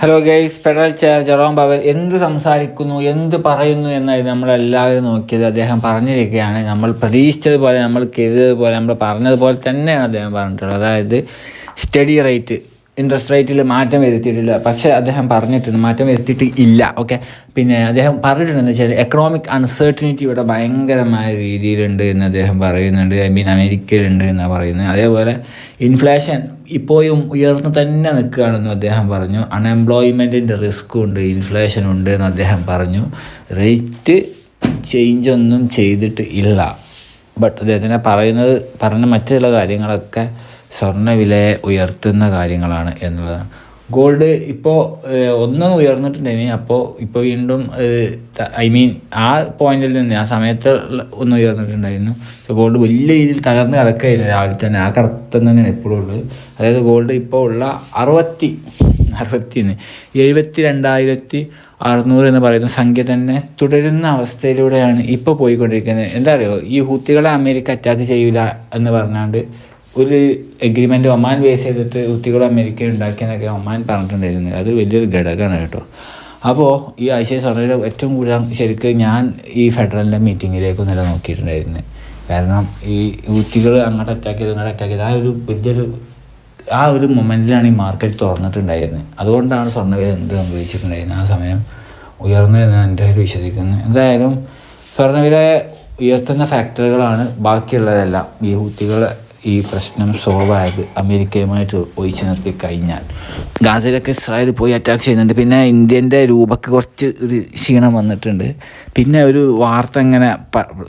Hello guys federal chair Jerome Powell എന്ത് സംസാരിക്കുന്നു എന്ത് പറയുന്നു എന്നായിരുന്നു നമ്മളെല്ലാവരും നോക്കിയത്. അദ്ദേഹം പറഞ്ഞിരിക്കുകയാണ് നമ്മൾ പ്രതീക്ഷിച്ചതുപോലെ നമ്മൾ കരുതിയതുപോലെ നമ്മൾ പറഞ്ഞതുപോലെ തന്നെയാണ് അദ്ദേഹം പറഞ്ഞിട്ടുള്ളത്. അതായത് സ്റ്റഡി റേറ്റ് ഇൻട്രസ്റ്റ് റേറ്റിൽ മാറ്റം വരുത്തിയിട്ടില്ല. പക്ഷേ അദ്ദേഹം പറഞ്ഞിട്ടുണ്ട് മാറ്റം വരുത്തിയിട്ട് ഇല്ല ഓക്കെ? പിന്നെ അദ്ദേഹം പറഞ്ഞിട്ടുണ്ടെന്ന് വെച്ചാൽ എക്കണോമിക് അൺസർട്ടനിറ്റി ഇവിടെ ഭയങ്കരമായ രീതിയിലുണ്ട് എന്ന് അദ്ദേഹം പറയുന്നുണ്ട്. ഐ മീൻ അമേരിക്കയിലുണ്ട് എന്നാണ് പറയുന്നത്. അതേപോലെ ഇൻഫ്ലേഷൻ ഇപ്പോഴും ഉയർന്നു തന്നെ നിൽക്കുകയാണെന്ന് അദ്ദേഹം പറഞ്ഞു. അൺഎംപ്ലോയ്മെന്റിന്റെ റിസ്ക്കും ഉണ്ട് ഇൻഫ്ലേഷൻ ഉണ്ട് എന്ന് അദ്ദേഹം പറഞ്ഞു. റേറ്റ് ചേഞ്ച് ഒന്നും ചെയ്തിട്ട് ഇല്ല. ബട്ട് അദ്ദേഹത്തിനെ പറയുന്നത് പറഞ്ഞ മറ്റുള്ള കാര്യങ്ങളൊക്കെ സ്വർണവിലയെ ഉയർത്തുന്ന കാര്യങ്ങളാണ് എന്നുള്ളതാണ്. ഗോൾഡ് ഇപ്പോൾ ഒന്നും ഉയർന്നിട്ടുണ്ടെങ്കിൽ അപ്പോൾ ഇപ്പോൾ വീണ്ടും ഐ മീൻ ആ പോയിന്റിൽ നിന്ന് ആ സമയത്ത് ഒന്ന് ഉയർന്നിട്ടുണ്ടായിരുന്നു. ഇപ്പോൾ ഗോൾഡ് വലിയ രീതിയിൽ തകർന്ന് കിടക്കുകയായിരുന്നു രാവിലെ തന്നെ. ആ കടത്തം തന്നെയാണ് എപ്പോഴും ഉള്ളത്. അതായത് ഗോൾഡ് ഇപ്പോൾ ഉള്ള അറുപത്തി അറുപത്തി എഴുപത്തി രണ്ടായിരത്തി അറുന്നൂറ് എന്ന് പറയുന്ന സംഖ്യ തന്നെ തുടരുന്ന അവസ്ഥയിലൂടെയാണ് ഇപ്പോൾ പോയിക്കൊണ്ടിരിക്കുന്നത്. എന്താ അറിയോ? ഈ ഹൂത്തികളെ അമേരിക്ക അറ്റാക്ക് ചെയ്യില്ല എന്ന് പറഞ്ഞാണ്ട് ഒരു എഗ്രിമെന്റ് ഒമാൻ ബേസ് ചെയ്തിട്ട് ഹൂത്തികൾ അമേരിക്ക ഉണ്ടാക്കിയെന്നൊക്കെ ഒമാൻ പറഞ്ഞിട്ടുണ്ടായിരുന്നു. അത് വലിയൊരു ഘടകമാണ് കേട്ടോ. അപ്പോൾ ഈ ആഴ്ച സ്വർണയുടെ ഏറ്റവും കൂടുതൽ ശരിക്ക് ഞാൻ ഈ ഫെഡറലിന്റെ മീറ്റിങ്ങിലേക്കൊന്നല്ല നോക്കിയിട്ടുണ്ടായിരുന്നു. കാരണം ഈ ഹൂത്തികൾ അങ്ങോട്ട് അറ്റാക്ക് ചെയ്ത് ഇങ്ങോട്ട് അറ്റാക്ക് ചെയ്ത്. ആ ഒരു വലിയൊരു ആ ഒരു മൊമെന്റിലാണ് ഈ മാർക്കറ്റ് തുറന്നിട്ടുണ്ടായിരുന്നത്. അതുകൊണ്ടാണ് സ്വർണവില എന്ത് സംഭവിച്ചിട്ടുണ്ടായിരുന്നത്? ആ സമയം ഉയർന്നതെന്ന് എന്റെ ഒരു വിശ്വസിക്കുന്നത് എന്തായാലും സ്വർണവില ഉയർത്തുന്ന ഫാക്ടറികളാണ് ബാക്കിയുള്ളതെല്ലാം. ഈ ഹൂത്തികൾ ഈ പ്രശ്നം സോൾവ് ആയത് അമേരിക്കയുമായിട്ട് ഒഴിച്ചു നിർത്തി കഴിഞ്ഞാൽ. ഗാസയിലൊക്കെ ഇസ്രായേൽ പോയി അറ്റാക്ക് ചെയ്യുന്നുണ്ട്. പിന്നെ ഇന്ത്യന്റെ രൂപക്ക് കുറച്ച് ഒരു ക്ഷീണം വന്നിട്ടുണ്ട്. പിന്നെ ഒരു വാർത്ത ഇങ്ങനെ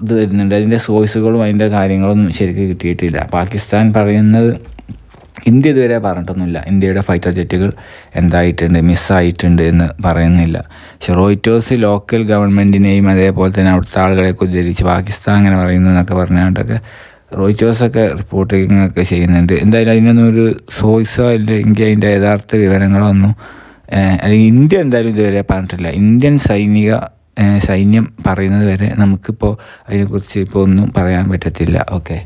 ഇത് വരുന്നുണ്ട്. അതിന്റെ സോഴ്സുകളും അതിന്റെ കാര്യങ്ങളൊന്നും ശരിക്കും കിട്ടിയിട്ടില്ല. പാകിസ്ഥാൻ പറയുന്നത് ഇന്ത്യ ഇതുവരെ പറഞ്ഞിട്ടൊന്നുമില്ല. ഇന്ത്യയുടെ ഫൈറ്റർ ജെറ്റുകൾ എന്തായിട്ടുണ്ട് മിസ്സായിട്ടുണ്ട് എന്ന് പറയുന്നില്ല. പക്ഷെ റോയിറ്റോസ് ലോക്കൽ ഗവൺമെന്റിനെയും അതേപോലെ തന്നെ അവിടുത്തെ ആളുകളെയൊക്കെ ഉദ്ധരിച്ച് പാകിസ്ഥാൻ അങ്ങനെ പറയുന്നു എന്നൊക്കെ പറഞ്ഞുകൊണ്ടൊക്കെ റോയിറ്റോസൊക്കെ റിപ്പോർട്ടിങ് ഒക്കെ ചെയ്യുന്നുണ്ട്. എന്തായാലും അതിനൊന്നും ഒരു സോഴ്സോ അല്ലെങ്കിൽ അതിന്റെ യഥാർത്ഥ വിവരങ്ങളോ ഒന്നും അല്ലെങ്കിൽ ഇന്ത്യ എന്തായാലും ഇതുവരെ പറഞ്ഞിട്ടില്ല. ഇന്ത്യൻ സൈനിക സൈന്യം പറയുന്നത് വരെ നമുക്കിപ്പോൾ അതിനെക്കുറിച്ച് ഇപ്പോൾ ഒന്നും പറയാൻ പറ്റത്തില്ല. ഓക്കെ